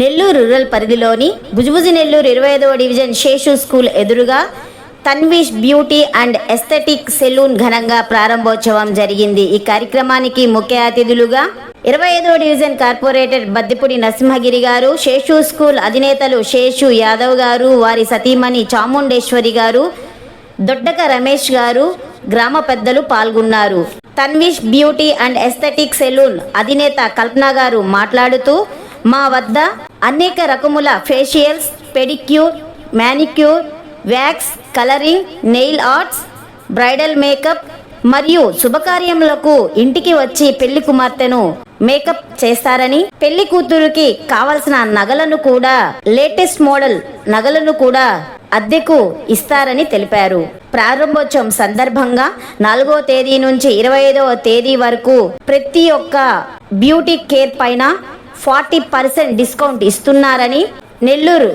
Nellore rural పరిధిలోని భుజభుజి నెల్లూరు ఇరవై ఐదవ డివిజన్ శేషు స్కూల్ ఎదురుగా Tanvish beauty and aesthetic salon ఘనంగా ప్రారంభోత్సవం జరిగింది. ఈ కార్యక్రమానికి ముఖ్య అతిథులుగా ఇరవై ఐదవ డివిజన్ కార్పొరేటర్ బద్దిపుడి నరసింహగిరి గారు శేషు స్కూల్ అధినేతలు శేషు యాదవ్ గారు వారి సతీమణి చాముండేశ్వరి గారు దొడ్డక రమేష్ గారు గ్రామ పెద్దలు పాల్గొన్నారు. Tanvish beauty and aesthetic salon అధినేత కల్పన గారు మాట్లాడుతూ మా వద్ద అనేక రకముల facials pedicure manicure wax colouring nail arts bridal makeup మరియు శుభకార్యములకు ఇంటికి వచ్చి పెళ్ళి కుమార్తెను మేకప్ చేస్తారని పెళ్ళి కూతురుకి కావలసిన నగలను కూడా లేటెస్ట్ మోడల్ నగలను కూడా అద్దెకు ఇస్తారని తెలిపారు. ప్రారంభోత్సవం సందర్భంగా నాలుగో తేదీ నుంచి ఇరవై ఐదవ తేదీ వరకు ప్రతి ఒక్క బ్యూటీ కేర్ పైన ఫార్టీ పర్సెంట్ డిస్కౌంట్ ఇస్తున్నారని నెల్లూరు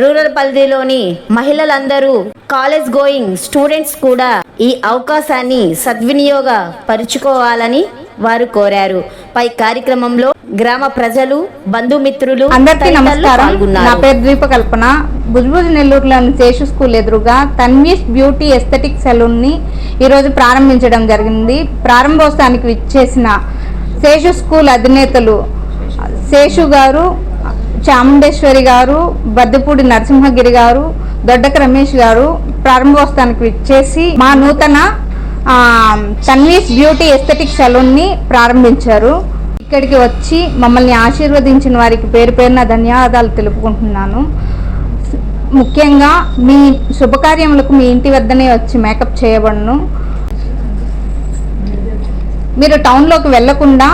రూరల్ పరిధిలోని మహిళలందరూ కాలేజ్ గోయింగ్ స్టూడెంట్స్ కూడా ఈ అవకాశాన్ని సద్వినియోగపరుచుకోవాలని వారు కోరారు. పై కార్యక్రమంలో గ్రామ ప్రజలు బంధుమిత్రులు అందరికీ నమస్కారం. నా పేరు దీపకల్పన బుజ్బుజ్ నెల్లూరులోని శేషు స్కూల్ ఎదురుగా తన్వీష్ బ్యూటీ ఎస్థెటిక్ సెలూన్ని ఈరోజు ప్రారంభించడం జరిగింది. ప్రారంభోత్సవానికి విచ్చేసిన శేషు స్కూల్ అధినేతలు శేషు గారు చాముండేశ్వరి గారు బద్దపూడి నరసింహగిరి గారు దొడ్డక రమేష్ గారు ప్రారంభోత్సవానికి విచ్చేసి మా నూతన తన్వీస్ బ్యూటీ ఎస్థెటిక్ సెలూన్ని ప్రారంభించారు. ఇక్కడికి వచ్చి మమ్మల్ని ఆశీర్వదించిన వారికి పేరు పేరున ధన్యవాదాలు తెలుపుకుంటున్నాను. ముఖ్యంగా మీ శుభకార్యములకు మీ ఇంటి వద్దనే వచ్చి మేకప్ చేయబడను. మీరు టౌన్లోకి వెళ్ళకుండా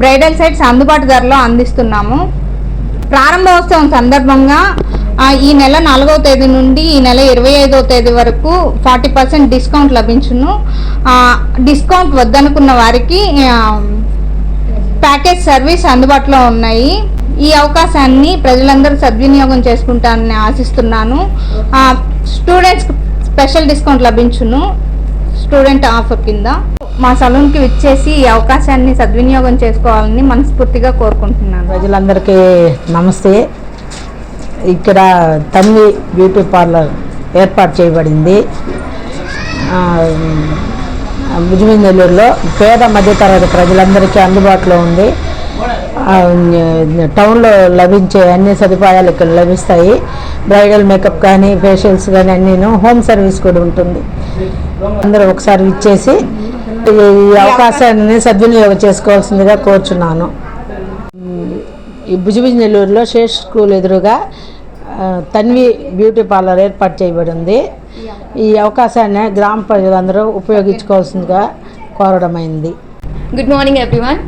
బ్రైడల్ సైట్స్ అందుబాటు ధరలో అందిస్తున్నాము. ప్రారంభోత్సవం సందర్భంగా ఈ నెల నాలుగవ తేదీ నుండి ఈ నెల ఇరవై ఐదవ తేదీ వరకు ఫార్టీ పర్సెంట్ డిస్కౌంట్ లభించును. డిస్కౌంట్ వద్దనుకున్న వారికి ప్యాకేజ్ సర్వీస్ అందుబాటులో ఉన్నాయి. ఈ అవకాశాన్ని ప్రజలందరూ సద్వినియోగం చేసుకుంటారని ఆశిస్తున్నాను. స్టూడెంట్స్ స్పెషల్ డిస్కౌంట్ లభించును. స్టూడెంట్ ఆఫర్ కింద మా సలూన్కి విచ్చేసి ఈ అవకాశాన్ని సద్వినియోగం చేసుకోవాలని మనస్ఫూర్తిగా కోరుకుంటున్నాను. ప్రజలందరికీ నమస్తే. ఇక్కడ తన్వి బ్యూటీ పార్లర్ ఏర్పాటు చేయబడింది. భుజమిందలూరులో పేద మధ్యతరగతి ప్రజలందరికీ అందుబాటులో ఉంది. టౌన్లో లభించే అన్ని సదుపాయాలు ఇక్కడ లభిస్తాయి. బ్రైడల్ మేకప్ కానీ ఫేషియల్స్ కానీ అన్నీను హోమ్ సర్వీస్ కూడా ఉంటుంది. అందరూ ఒకసారి ఇచ్చేసి ఈ అవకాశాన్ని సద్వినియోగం చేసుకోవాల్సిందిగా కోరుచున్నాను. ఈ భుజభుజ్ నెల్లూరులో శేష్ స్కూల్ ఎదురుగా తన్వి బ్యూటీ పార్లర్ ఏర్పాటు చేయబడి ఉంది ఈ అవకాశాన్ని గ్రామ ప్రజలందరూ ఉపయోగించుకోవాల్సిందిగా కోరడమైంది. Good morning everyone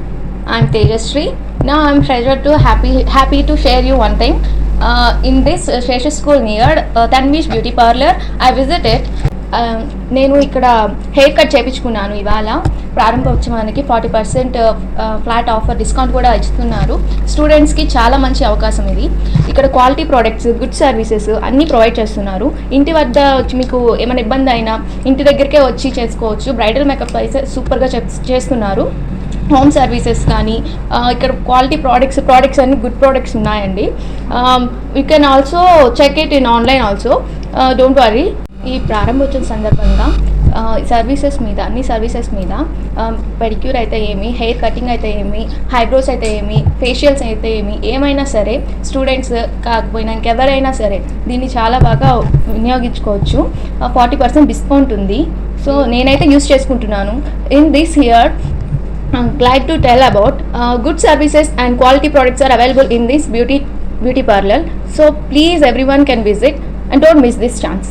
I'm Tejashri నా I'm pleasure to happy happy to share you one time in this Sesha school near Tanvish beauty parlour I visit it Um, నేను ఇక్కడ హెయిర్ కట్ చేయించుకున్నాను ఇవాళ. ప్రారంభోత్సవానికి forty percent flat offer discount కూడా ఇస్తున్నారు. స్టూడెంట్స్కి చాలా మంచి అవకాశం ఇది. ఇక్కడ క్వాలిటీ ప్రోడక్ట్స్ గుడ్ సర్వీసెస్ అన్నీ ప్రొవైడ్ చేస్తున్నారు. ఇంటి వద్ద వచ్చి మీకు ఏమైనా ఇబ్బంది అయినా ఇంటి దగ్గరికే వచ్చి చేసుకోవచ్చు. బ్రైడల్ మేకప్ అయితే సూపర్గా చేస్తున్నారు. హోమ్ సర్వీసెస్ కానీ uh, ఇక్కడ క్వాలిటీ ప్రోడక్ట్స్ ప్రోడక్ట్స్ అన్ని గుడ్ ప్రోడక్ట్స్ ఉన్నాయండి. You can also check it in online also don't worry ఈ ప్రారంభోత్సవం సందర్భంగా సర్వీసెస్ మీద అన్ని సర్వీసెస్ మీద పెడిక్యూర్ అయితే ఏమి హెయిర్ కటింగ్ అయితే ఏమి హైబ్రోస్ అయితే ఏమి ఫేషియల్స్ అయితే ఏమి ఏమైనా సరే స్టూడెంట్స్ కాకపోయినా ఇంకెవరైనా సరే దీన్ని చాలా బాగా వినియోగించుకోవచ్చు. ఫార్టీ పర్సెంట్ డిస్కౌంట్ ఉంది. సో నేనైతే యూస్ చేసుకుంటున్నాను. In this here I'm to tell about good services and quality products are available in this beauty beauty parlour so please every one can visit and don't miss this chance